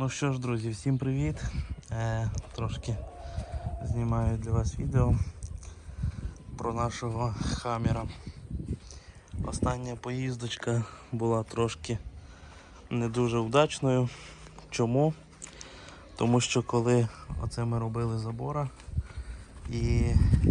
Ну що ж, друзі, всім привіт. Е, трошки знімаю для вас відео про нашого хамера. Остання поїздочка була трошки не дуже вдачною. Чому? Тому що коли оце ми робили забора і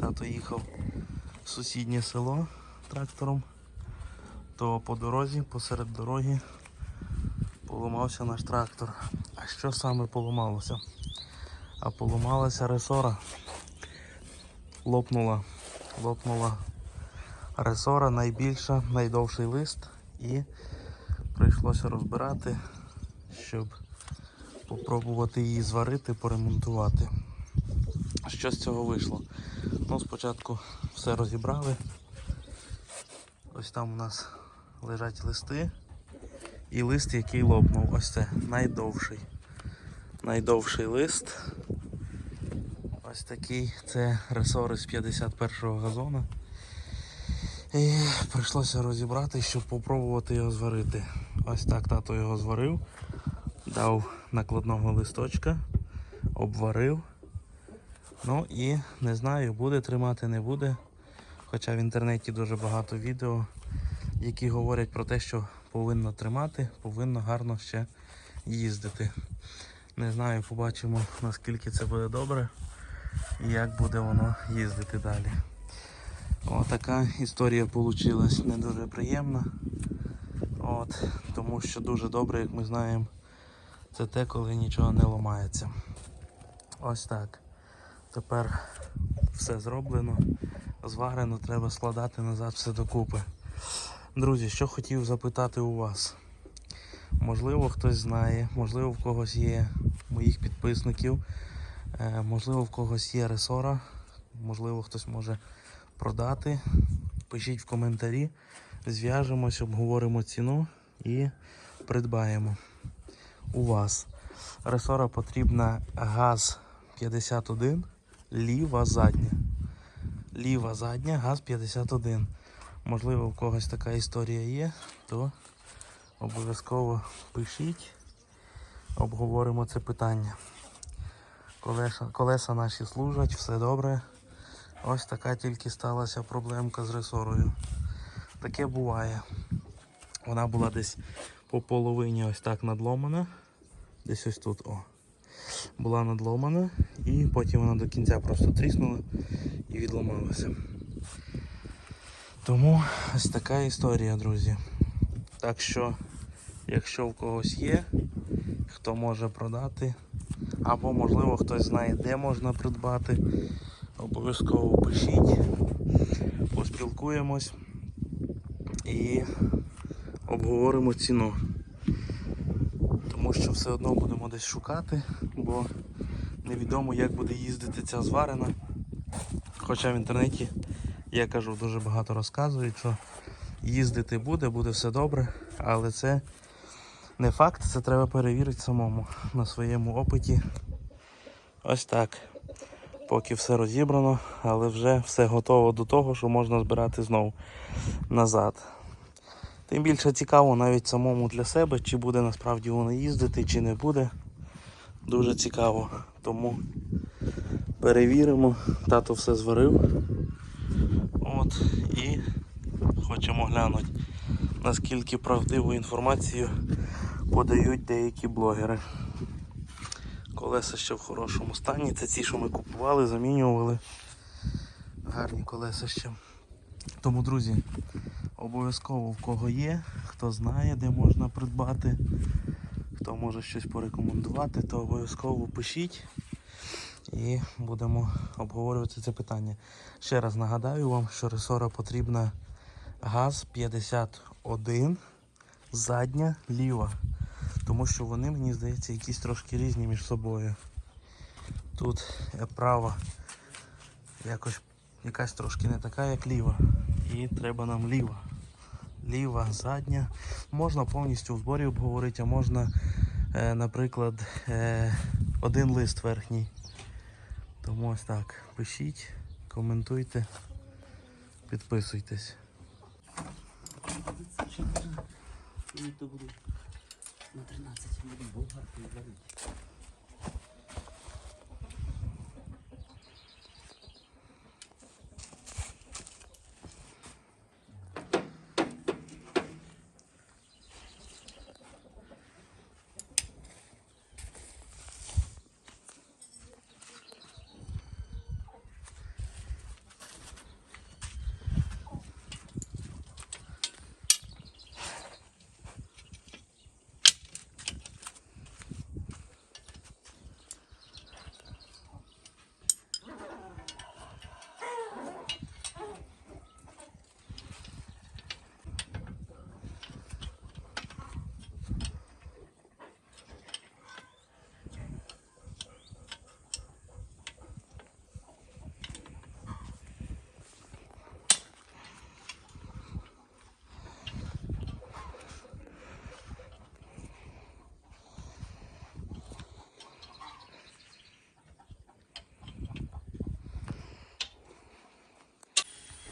тато їхав в сусіднє село трактором, то по дорозі, посеред дороги поламався наш трактор. Що саме поламалося? А поламалася ресора. Лопнула. Лопнула ресора, найбільша, найдовший лист і прийшлося розбирати, щоб попробувати її зварити, поремонтувати. Що з цього вийшло? Ну, спочатку все розібрали. Ось там у нас лежать листи. І лист, який лопнув. Ось це найдовший. Найдовший лист. Ось такий. Це ресори з 51-го газона. І прийшлося розібрати, щоб попробувати його зварити. Ось так тато його зварив. Дав накладного листочка, обварив. Ну і не знаю, буде тримати, не буде. Хоча в інтернеті дуже багато відео, які говорять про те, що повинно тримати, повинно гарно ще їздити. Не знаю, побачимо наскільки це буде добре і як буде воно їздити далі. О, така історія вийшла не дуже приємна. От, тому що дуже добре, як ми знаємо, це те, коли нічого не ламається. Ось так. Тепер все зроблено, зварено, треба складати назад все докупи. Друзі, що хотів запитати у вас. Можливо, хтось знає, можливо, в когось є моїх підписників, е, можливо, в когось є ресора, можливо, хтось може продати. Пишіть в коментарі, зв'яжемось, обговоримо ціну і придбаємо у вас. Ресора потрібна газ 51, ліва задня. Ліва задня, газ 51. Можливо, в когось така історія є, то обов'язково пишіть, обговоримо це питання. Колеса, колеса наші служать, все добре. Ось така тільки сталася проблемка з ресорою. Таке буває. Вона була десь по половині ось так надломана. Десь ось тут о. Була надломана і потім вона до кінця просто тріснула і відламалася. Тому ось така історія, друзі. Так що, якщо в когось є, хто може продати, або можливо хтось знає, де можна придбати, обов'язково пишіть, поспілкуємось і обговоримо ціну. Тому що все одно будемо десь шукати, бо невідомо як буде їздити ця зварена. Хоча в інтернеті я кажу, дуже багато розказують, що їздити буде, буде все добре, але це не факт, це треба перевірити самому на своєму опиті. Ось так. Поки все розібрано, але вже все готово до того, що можна збирати знову назад. Тим більше цікаво навіть самому для себе, чи буде насправді воно їздити, чи не буде. Дуже цікаво. Тому перевіримо. Тато все зварив. От і хочемо глянути, наскільки правдиву інформацію подають деякі блогери. Колеса ще в хорошому стані. Це ці, що ми купували, замінювали. Гарні колеса ще. Тому, друзі, обов'язково в кого є, хто знає, де можна придбати, хто може щось порекомендувати, то обов'язково пишіть і будемо обговорювати це питання. Ще раз нагадаю вам, що ресора потрібна газ 51, задня ліва. Тому що вони, мені здається, якісь трошки різні між собою. Тут е, права якось якась трошки не така, як ліва. І треба нам ліва. Ліва, задня. Можна повністю в зборі обговорити, а можна, е, наприклад, е, один лист верхній. Тому ось так. Пишіть, коментуйте, підписуйтесь на 13 Болгарку і варить.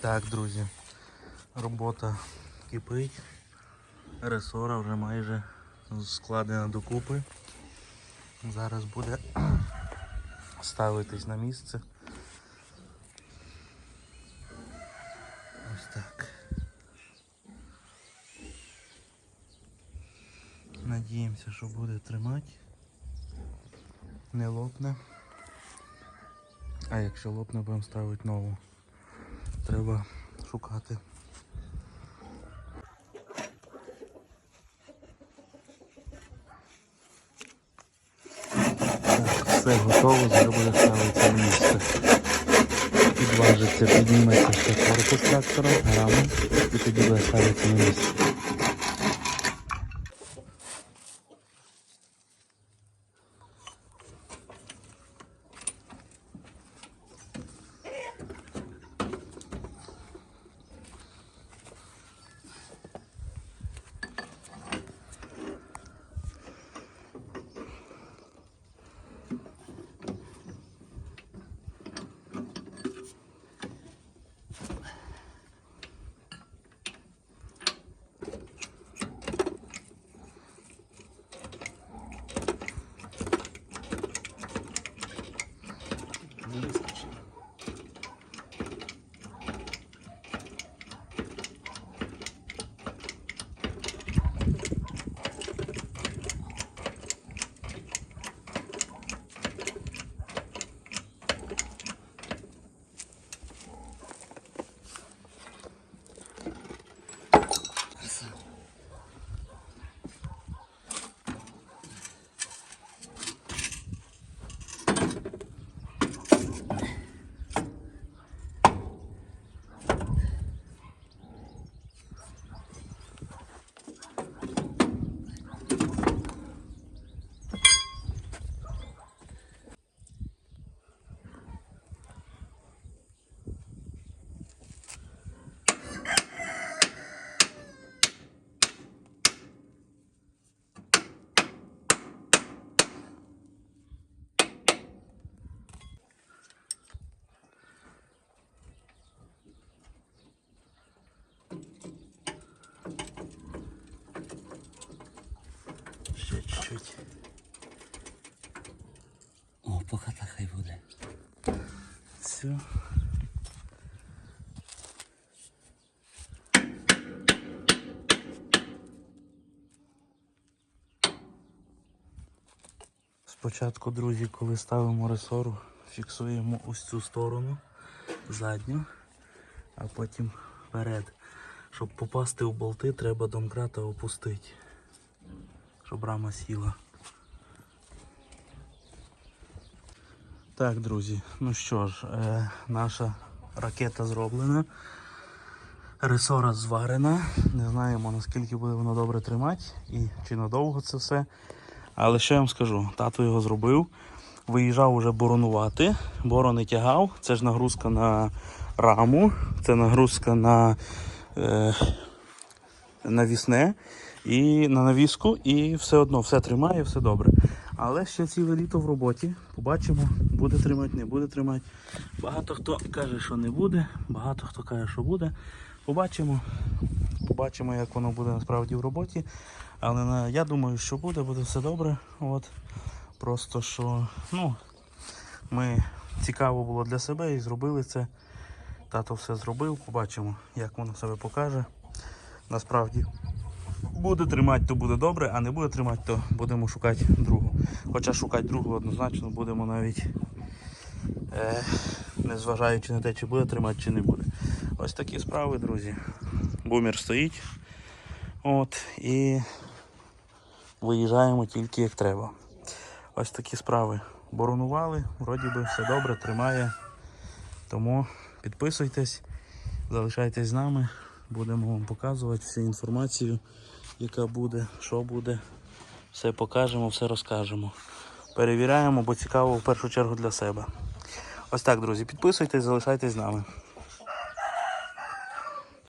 Так, друзі, робота кипить. Ресора вже майже складена докупи. Зараз буде ставитись на місце. Ось так. Надіємося, що буде тримати. Не лопне. А якщо лопне, будемо ставити нову. Треба шукати. Все готово, зараз ставиться на місце. Підважиться, підніметься ще корпус трактора, рама і тоді буде ставитися на місце. Чуть-чуть. О, поки так хай буде. Все. Спочатку, друзі, коли ставимо ресору, фіксуємо ось цю сторону задню, а потім вперед. Щоб попасти у болти, треба домкрата опустити, щоб рама сіла. Так, друзі, ну що ж, е, наша ракета зроблена. Ресора зварена. Не знаємо наскільки буде воно добре тримати і чи надовго це все. Але що я вам скажу, тато його зробив. Виїжджав уже боронувати, борони тягав. Це ж нагрузка на раму, це нагрузка на е, навісне і на навіску, і все одно все тримає, все добре. Але ще ціле літо в роботі. Побачимо, буде тримати, не буде тримати. Багато хто каже, що не буде, багато хто каже, що буде. Побачимо. Побачимо, як воно буде насправді в роботі. Але на- я думаю, що буде, буде все добре. От. Просто що ну, ми цікаво було для себе і зробили це. Тато все зробив, побачимо, як воно себе покаже. Насправді буде тримати, то буде добре, а не буде тримати, то будемо шукати другу. Хоча шукати другу однозначно будемо навіть е, незважаючи на те, чи буде тримати, чи не буде. Ось такі справи, друзі. Бумер стоїть. От, і виїжджаємо тільки як треба. Ось такі справи. Боронували, вроді би все добре, тримає. Тому підписуйтесь, залишайтесь з нами. Будемо вам показувати всю інформацію, яка буде, що буде. Все покажемо, все розкажемо. Перевіряємо, бо цікаво в першу чергу для себе. Ось так, друзі, підписуйтесь, залишайтесь з нами.